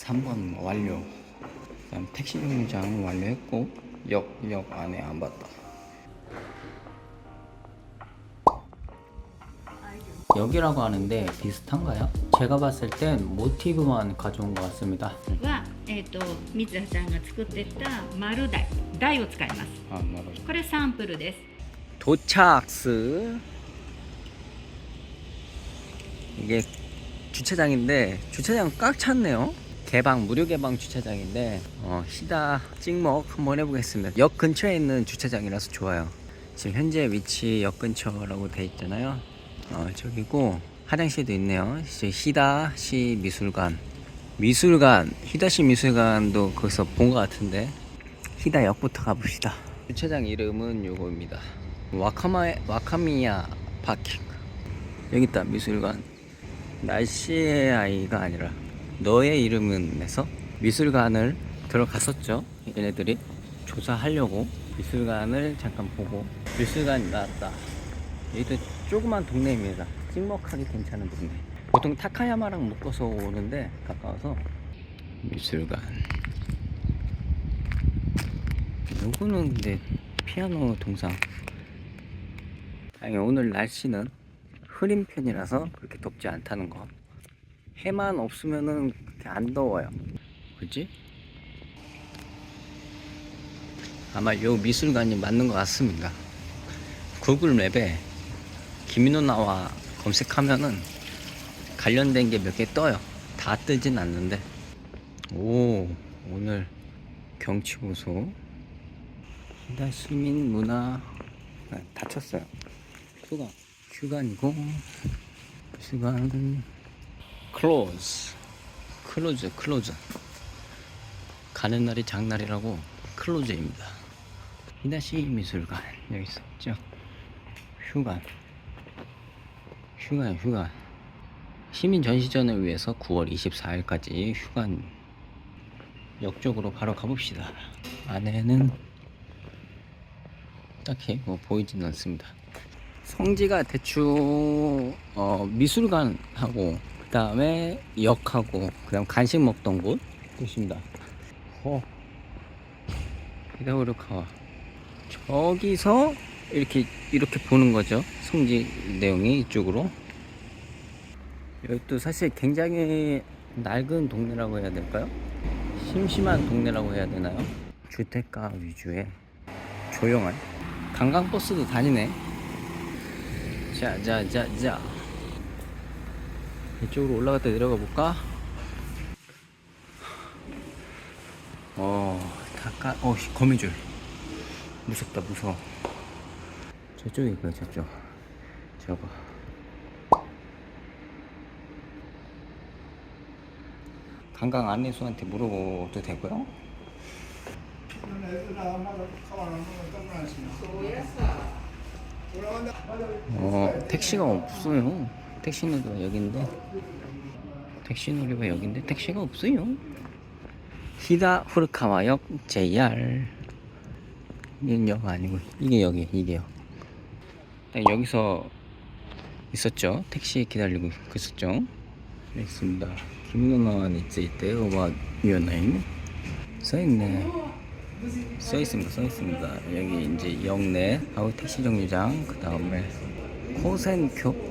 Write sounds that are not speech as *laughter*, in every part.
3번 완료. 그다음 택시 정류장 완료했고 역 역 안에 안 봤다. 여기라고 하는데 비슷한가요? 제가 봤을 땐 모티브만 가져온 것 같습니다. は、えー、と水葉ちゃんが作ってた丸台台を使います 아, 나로. これサンプルです 도착스 이게 주차장인데 주차장 꽉 찼네요 개방 무료 개방 주차장인데 어, 시다 찍먹 한번 해보겠습니다. 역 근처에 있는 주차장이라서 좋아요. 지금 현재 위치 역 근처라고 돼 있잖아요. 어, 저기고 화장실도 있네요. 이제 히다시 미술관. 미술관 히다시 미술관도 거기서 본 것 같은데 히다 역부터 가봅시다. 주차장 이름은 요거입니다. 와카마 와카미야 파킹. 여기 있다 미술관. 날씨의 아이가 아니라 너의 이름은 에서? 미술관을 들어갔었죠. 얘네들이 조사하려고 미술관을 잠깐 보고 미술관이 나왔다. 여기도 조그만 동네입니다. 찍먹하기 괜찮은 동네. 보통 타카야마랑 묶어서 오는데 가까워서 미술관. 요거는 근데 피아노 동상? 다행히 오늘 날씨는 흐린 편이라서 그렇게 덥지 않다는 거 해만 없으면은 안 더워요. 그지? 아마 요 미술관이 맞는 것 같습니다. 구글 맵에 김인호 나와 검색하면은 관련된 게 몇 개 떠요. 다 뜨진 않는데. 오 오늘 경치 보소 히다 시민 문화. 아, 다쳤어요. 휴가. 휴가이고. 휴가 는 클로즈 클로즈 클로즈 가는 날이 장날이라고 클로즈입니다. 히다시 미술관 여기 있었죠. 휴관 휴관 휴관 시민 전시전을 위해서 9월 24일까지 휴관 역 쪽으로 바로 가봅시다. 안에는 딱히 뭐 보이지는 않습니다. 성지가 대충 어, 미술관하고 그 다음에 역하고 그 다음 간식 먹던 곳 곳입니다. 어. 히다우르카와 저기서 이렇게 이렇게 보는 거죠. 성지 내용이 이쪽으로. 여기도 사실 굉장히 낡은 동네라고 해야 될까요? 심심한 동네라고 해야 되나요? 주택가 위주의 조용한 관광버스도 다니네. 자, 자, 자, 자. 이쪽으로 올라갔다 내려가 볼까? 어, 다까, 어, 씨, 거미줄. 무섭다, 무서워. 저쪽에 있고요, 저쪽. 저거. 관광 안내소한테 물어봐도 되고요. 어, 택시가 없어요. 택시 놀이가 여긴데. 택시 놀이가 여긴데 택시가 없어요. 히다 후르카와역 JR. 이건 역 아니고 이게 여기 이게요. 딱 여기서 있었죠. 택시 기다리고 있었죠. 네, 있습니다. 김누나와 이때 오바 유연나인 써있네. 써 있습니다. 써 있습니다. 여기 이제 역내 하고 택시 정류장 그 다음에 코센교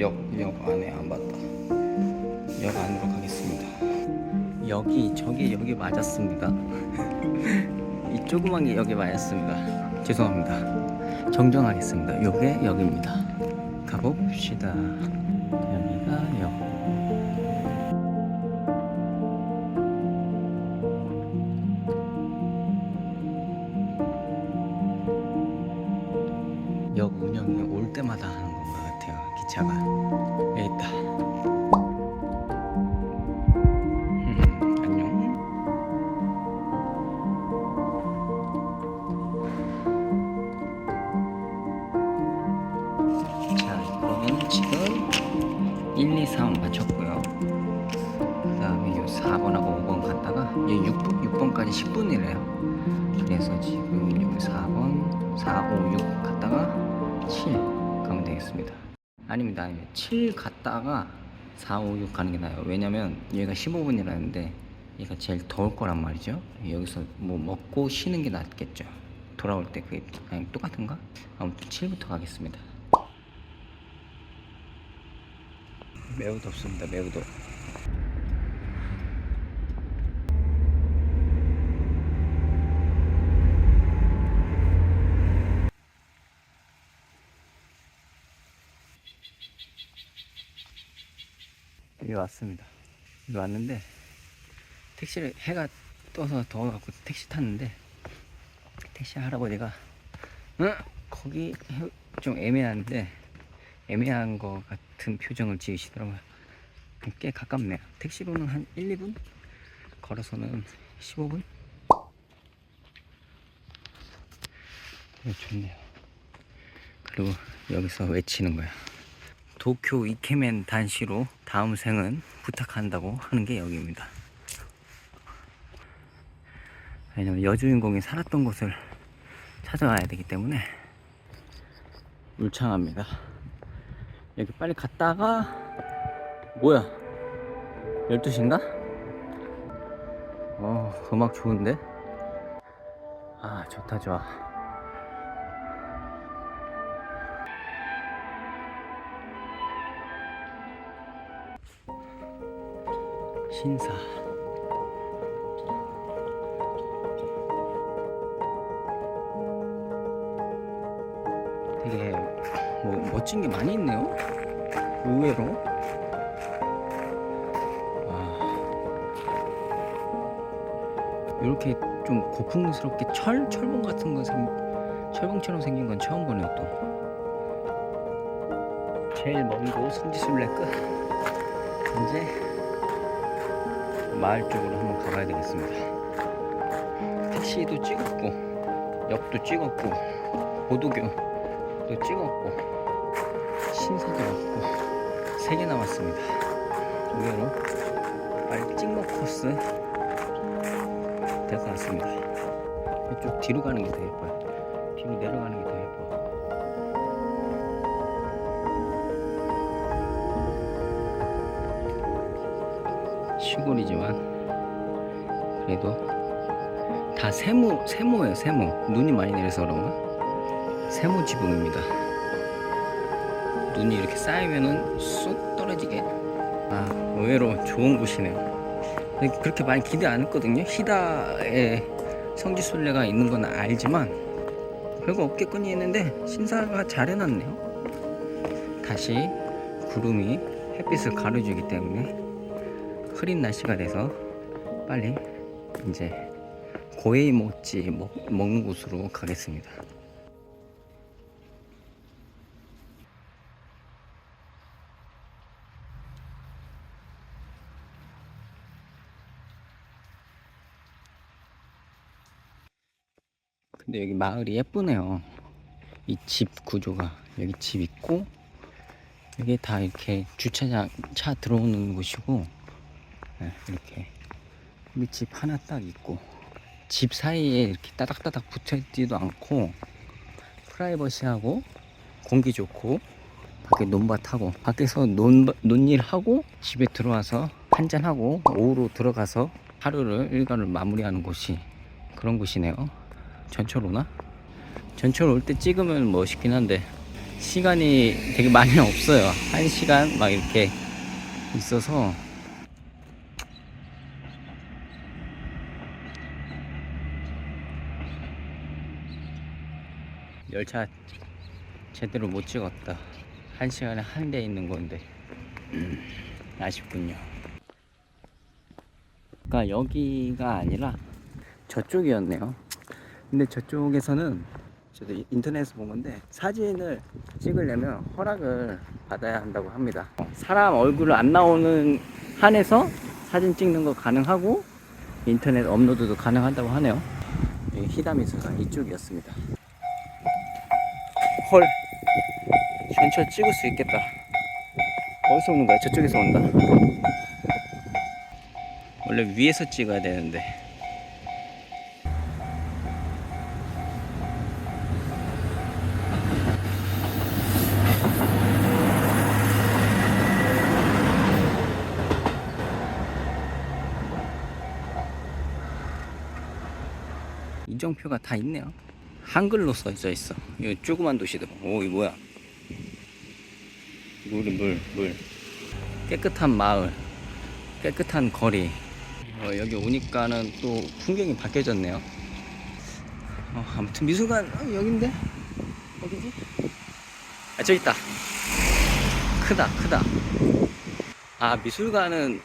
역역 안에 안 봤다. 역 안으로 가겠습니다. 여기 저기 여기 맞았습니다. *laughs* 이 조그만 게 여기 맞았습니다. 죄송합니다. 정정하겠습니다. 요게 여기입니다. 가봅시다. 지금 1, 2, 3 맞췄고요. 그 다음에 요 4번하고 5번 갔다가 이 6번, 6번까지 10분이래요. 그래서 지금 여기 4번, 4, 5, 6 갔다가 7 가면 되겠습니다. 아닙니다, 아닙니다. 7 갔다가 4, 5, 6 가는 게 나아요. 왜냐면 얘가 15분이라는데 얘가 제일 더울 거란 말이죠. 여기서 뭐 먹고 쉬는 게 낫겠죠. 돌아올 때 그게 똑같은가? 아무튼 7부터 가겠습니다. 매우 덥습니다. 매우 덥. 여기 왔습니다. 여기 왔는데 택시를 해가 떠서 더워갖고 택시 탔는데 택시 할아버지가 응? 거기 해- 좀 애매한데 애매한 거 같 은 표정을 지으시더라고요. 꽤 가깝네요. 택시로는 한 1, 2분? 걸어서는 15분? 네, 좋네요. 그리고 여기서 외치는 거야. 도쿄 이케멘 단시로 다음 생은 부탁한다고 하는 게 여기입니다. 왜냐면 여주인공이 살았던 곳을 찾아와야 되기 때문에 울창합니다. 여기 빨리 갔다가 뭐야? 12시인가? 어, 음악 좋은데? 아, 좋다 좋아. 신사 되게 뭐 멋진 게 많이 있네요. 의외로. 와 이렇게 좀 고풍스럽게 철 철봉 같은 거 생, 철봉처럼 생긴 건 처음 보네요 또. 제일 먼곳 성지순례 끝 이제 마을 쪽으로 한번 가봐야 되겠습니다. 택시도 찍었고, 역도 찍었고, 보도교도 찍었고, 신사도 왔고, 세개 남았습니다. 의외로 빨리 찍먹 코스 될 것 같습니다. 이쪽 뒤로 가는 게 더 예뻐요. 뒤로 내려가는 게 더 예뻐. 시골이지만 그래도 다 세모 세모예요 세모 눈이 많이 내려서 그런가 세모 지붕입니다 눈이 이렇게 쌓이면은 쑥 떨어지게. 아 의외로 좋은 곳이네요. 그렇게 많이 기대 안 했거든요. 히다에 성지순례가 있는 건 알지만 별거 없겠거니 했는데 신사가 잘 해놨네요. 다시 구름이 햇빛을 가려주기 때문에 흐린 날씨가 돼서 빨리 이제 고에이 모찌 먹, 먹는 곳으로 가겠습니다. 근데 여기 마을이 예쁘네요. 이 집 구조가. 여기 집 있고 여기 다 이렇게 주차장 차 들어오는 곳이고 네, 이렇게. 밑집 하나 딱 있고 집 사이에 이렇게 따닥따닥 붙어 있지도 않고 프라이버시하고 공기 좋고 밖에 논밭하고 밖에서 논, 논일 하고 집에 들어와서 한잔하고 오후로 들어가서 하루를 일과를 마무리하는 곳이 그런 곳이네요 전철 오나? 전철 올 때 찍으면 멋있긴 한데 시간이 되게 많이 *laughs* 없어요. 한 시간 막 이렇게 있어서 열차 제대로 못 찍었다. 한 시간에 한 대 있는 건데 음, 아쉽군요. 그러니까 여기가 아니라 저쪽이었네요. 근데 저쪽에서는 저도 인터넷에서 본 건데 사진을 찍으려면 허락을 받아야 한다고 합니다. 어, 사람 얼굴 안 나오는 한에서 사진 찍는 거 가능하고 인터넷 업로드도 가능하다고 하네요. 이 히다미스가 이쪽이었습니다. 헐, 전철 찍을 수 있겠다. 어디서 오는 거야? 저쪽에서 온다. 원래 위에서 찍어야 되는데. 이정표가 다 있네요. 한글로 써져 있어. 이 조그만 도시도. 오, 이 뭐야? 물이 물, 물. 깨끗한 마을, 깨끗한 거리. 어, 여기 오니까는 또 풍경이 바뀌어졌네요. 어, 아무튼 미술관 어, 여긴데 어디지? 아 저기 있다. 크다, 크다. 아 미술관은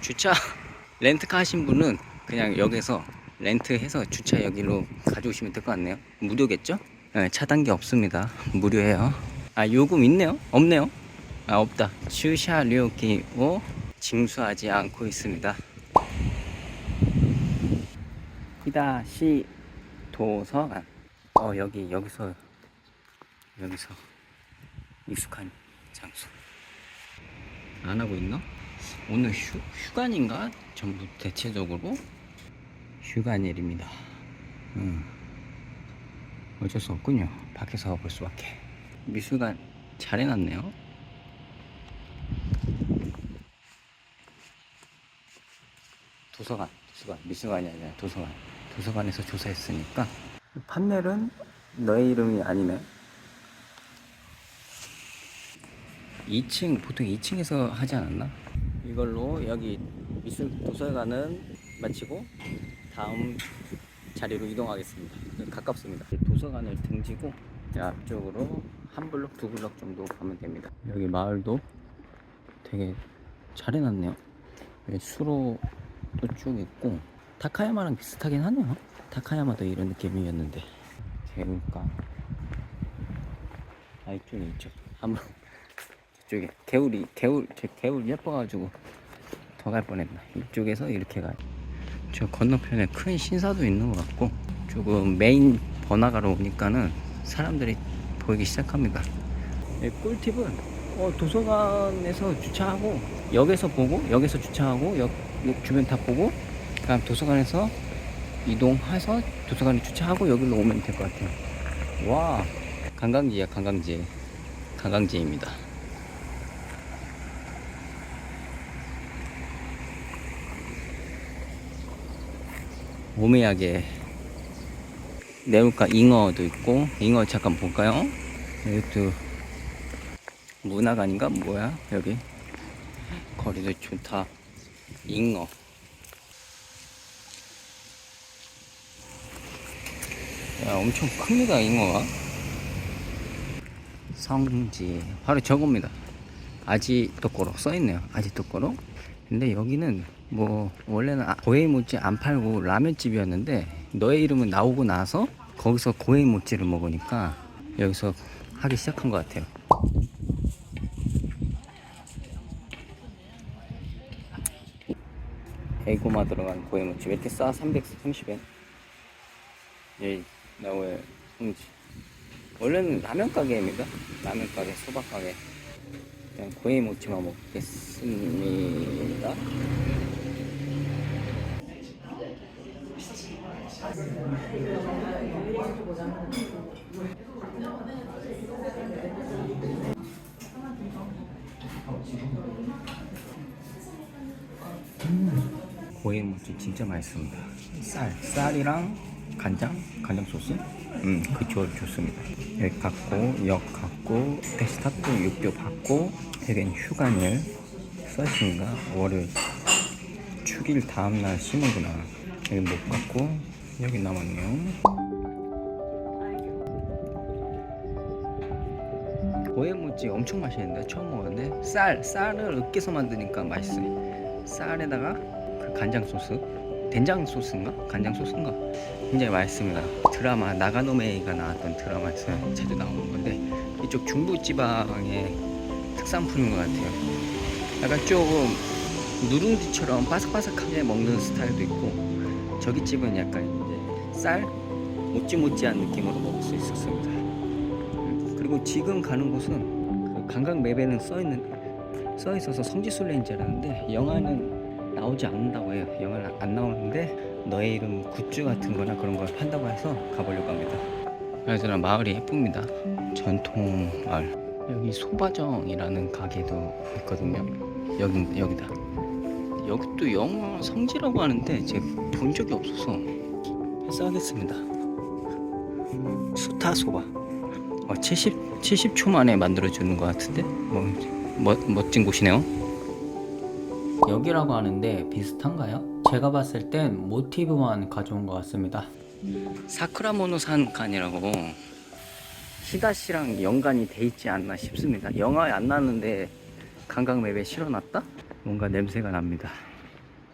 주차 *laughs* 렌트카 하신 분은 그냥 여기서 렌트해서 주차 여기로 가져오시면 될 것 같네요. 무료겠죠? 네, 차단기 없습니다. *laughs* 무료예요. 아 요금 있네요? 없네요? 아 없다. 주차 료기を징수하지 않고 있습니다. 히다시 도서관. 어 여기 여기서 여기서 익숙한 장소. 안 하고 있나? 오늘 휴, 휴관인가? 전부 대체적으로 휴관일입니다. 음. 어쩔 수 없군요. 밖에서 볼 수밖에. 미술관 잘 해놨네요. 도서관, 도서관, 미술관이 아니라 도서관. 도서관에서 조사했으니까 판넬은 너의 이름이 아니네. 2층 보통 2층에서 하지 않았나? 이걸로 여기 미술 도서관은 마치고 다음 자리로 이동하겠습니다. 가깝습니다. 도서관을 등지고 앞쪽으로 한 블럭 두 블럭 정도 가면 됩니다. 여기 마을도 되게 잘 해놨네요. 수로도 쭉 있고 타카야마랑 비슷하긴 하네요. 타카야마도 이런 느낌이었는데 개울가 아 이쪽에 있죠. 한번 *laughs* 이쪽에 개울이 개울 제 개울 예뻐가지고 더 갈 뻔했나 이쪽에서 이렇게 가요 저 건너편에 큰 신사도 있는 것 같고 조금 메인 번화가로 오니까는 사람들이 보이기 시작합니다. 예, 꿀팁은 어, 도서관에서 주차하고 역에서 보고 역에서 주차하고 역, 역 주변 다 보고 그다음 도서관에서 이동해서 도서관에 주차하고 여기로 오면 될 것 같아요. 와 관광지야 관광지. 관광지입니다 오메야게 네우카 잉어도 있고 잉어 잠깐 볼까요? 이것도 문화관인가? 뭐야 여기? 거리도 좋다. 잉어. 야 엄청 큽니다 잉어가. 성지. 바로 저겁니다. 아지토코로 써있네요 아지토코로. 근데 여기는 뭐 원래는 아- 고에이모찌 안 팔고 라면집이었는데 너의 이름은 나오고 나서 거기서 고에이모찌를 먹으니까 여기서 하기 시작한 것 같아요. 에고마 들어간 고에이모찌 왜 이렇게 싸? 330엔 여기 나오의 홍지. 원래는 라면 가게입니다. 라면 가게 소박 가게. 그냥 고에이모찌만 먹겠습니다 고해무침 진짜 맛있습니다. 쌀, 쌀이랑 간장, 간장 소스, 음, 그 조합이 좋습니다. 여기 갖고, 역 갖고, 데스타트 육교 받고, 여긴 휴관일, 써있습니다. 월요일, 축일 다음날 쉬는구나. 여기 못 갖고, 여기 남았네요. 고해모찌 엄청 맛있는데 처음 먹었는데 쌀 쌀을 으깨서 만드니까 맛있어요. 쌀에다가 그 간장 소스, 된장 소스인가 간장 소스인가 굉장히 맛있습니다. 드라마 나가노메이가 나왔던 드라마에서 자주 나오는 건데 이쪽 중부 지방의 특산품인 것 같아요. 약간 조금 누룽지처럼 바삭바삭하게 먹는 스타일도 있고 저기 집은 약간 쌀 모찌모찌한 느낌으로 먹을 수 있었습니다. 음, 그리고 지금 가는 곳은 그 관광 맵에는 써 있는 써 있어서 성지순례인 줄 알았는데 영화는 나오지 않는다고 해요. 영화는 안 나오는데 너의 이름 굿즈 같은 거나 그런 걸 판다고 해서 가보려고 합니다. 그래서 마을이 예쁩니다. 전통 마을. 여기 소바정이라는 가게도 있거든요. 여기 여기다. 여기 또 영화 성지라고 하는데 제가 본 적이 없어서 패스하겠습니다. 수타 소바. 어, 70 70초 만에 만들어 주는 것 같은데 뭐, 멋 멋진 곳이네요. 여기라고 하는데 비슷한가요? 제가 봤을 땐 모티브만 가져온 것 같습니다. 사쿠라모노산 칸이라고 시다 씨랑 연관이 돼 있지 않나 싶습니다. 영화에 안 나왔는데 관광 맵에 실어놨다? 뭔가 냄새가 납니다.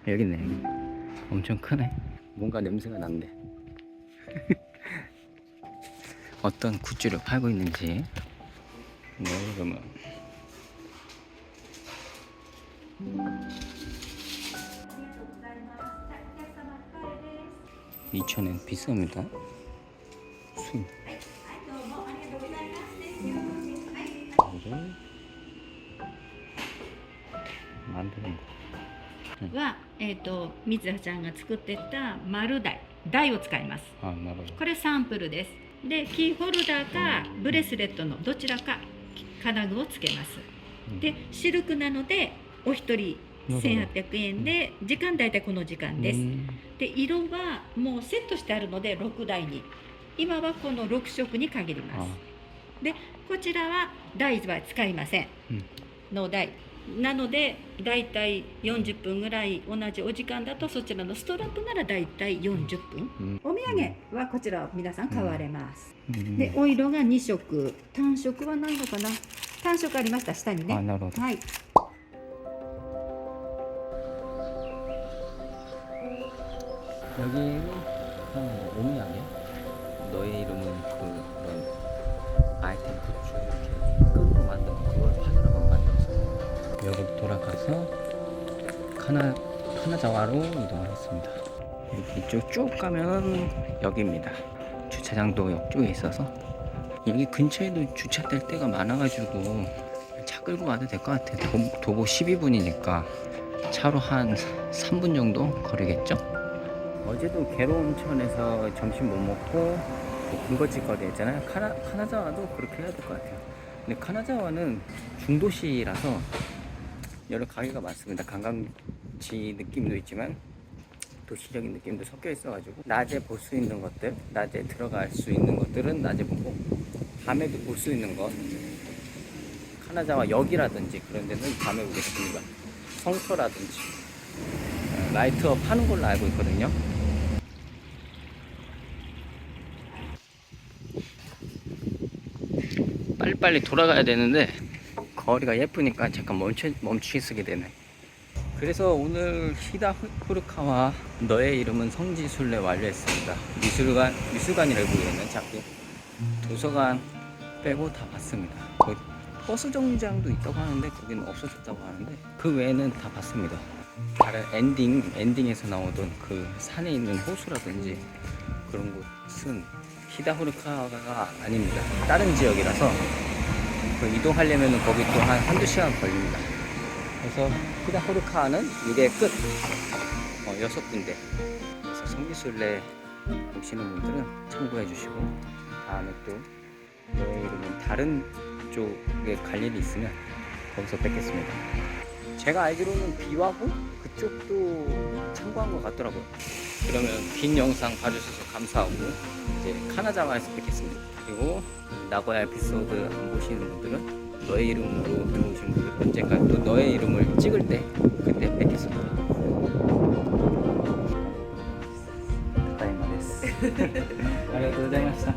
여기 있네. 여기. 엄청 크네. 뭔가 냄새가 난대. *laughs* 어떤 굿즈를 팔고 있는지 네, 그러면 2,000엔 비쌉니다. 순. 이 は、えーと、三葉ちゃんが作ってた丸台台を使います。これサンプルです。でキーホルダーかブレスレットのどちらか金具をつけます、うん、でシルクなのでお一人1800円で時間大体この時間です、うん、で色はもうセットしてあるので6台に。今はこの6色に限ります。でこちらは台は使いません、うん、の台なので大体40分ぐらい同じお時間だとそちらのストラップなら大体40分 음, お土産はこちら皆さん買われます、 음. でお色が2色単色はないのかな単色ありました下に 아, ね 나로. はい 여기는 어, 오미야게 너의 이름은 그 그런 아이템 굿즈 이렇게 끈으로 만든 그걸 파느라고 만들어서 여기 돌아가서 카나 카나자와로 이동을 했습니다. 여기 이쪽 쭉 가면 여기입니다. 주차장도 옆쪽에 있어서 여기 근처에도 주차될 데가 많아가지고 차 끌고 가도 될 것 같아요. 도, 도보 12분이니까 차로 한 3분 정도 거리겠죠? 어제도 개로운천에서 점심 못 먹고 그 군것질 거리 했잖아요. 카나, 카나자와도 그렇게 해야 될 것 같아요. 근데 카나자와는 중도시라서 여러 가게가 많습니다. 관광지 느낌도 있지만 도시적인 느낌도 섞여 있어가지고 낮에 볼 수 있는 것들, 낮에 들어갈 수 있는 것들은 낮에 보고 밤에도 볼 수 있는 것 카나자와 역이라든지 그런 데는 밤에 보겠습니다. 성터라든지 어, 라이트업 하는 걸로 알고 있거든요. 빨리빨리 돌아가야 되는데 거리가 예쁘니까 잠깐 멈추, 멈추게 쓰게 되네. 그래서 오늘 히다 후르카와 너의 이름은 성지순례 완료했습니다. 미술관, 미술관이라고 부르는 작게 도서관 빼고 다 봤습니다. 거기 버스 정류장도 있다고 하는데 거기는 없어졌다고 하는데 그 외에는 다 봤습니다. 다른 엔딩 엔딩에서 나오던 그 산에 있는 호수라든지 그런 곳은 히다후르카가 아닙니다. 다른 지역이라서 그 이동하려면 거기 또 한 한두 시간 걸립니다. 그래서 히다후르카는 이게 끝. 어, 여섯 군데. 그래서 성지순례 오시는 분들은 참고해 주시고 다음에 또 이름은 다른 쪽에 갈 일이 있으면 거기서 뵙겠습니다. 제가 알기로는 비와고 그쪽도 참고한 것 같더라고요. 그러면 긴 영상 봐주셔서 감사하고 이제 카나자와에서 뵙겠습니다. 그리고 나고야 에피소드 안 보시는 분들은 너의 이름으로 들어오신 분들 언젠가 또 너의 이름을 찍을 때 그때 뵙겠습니다. *laughs* 다이마です. ありがとうございました.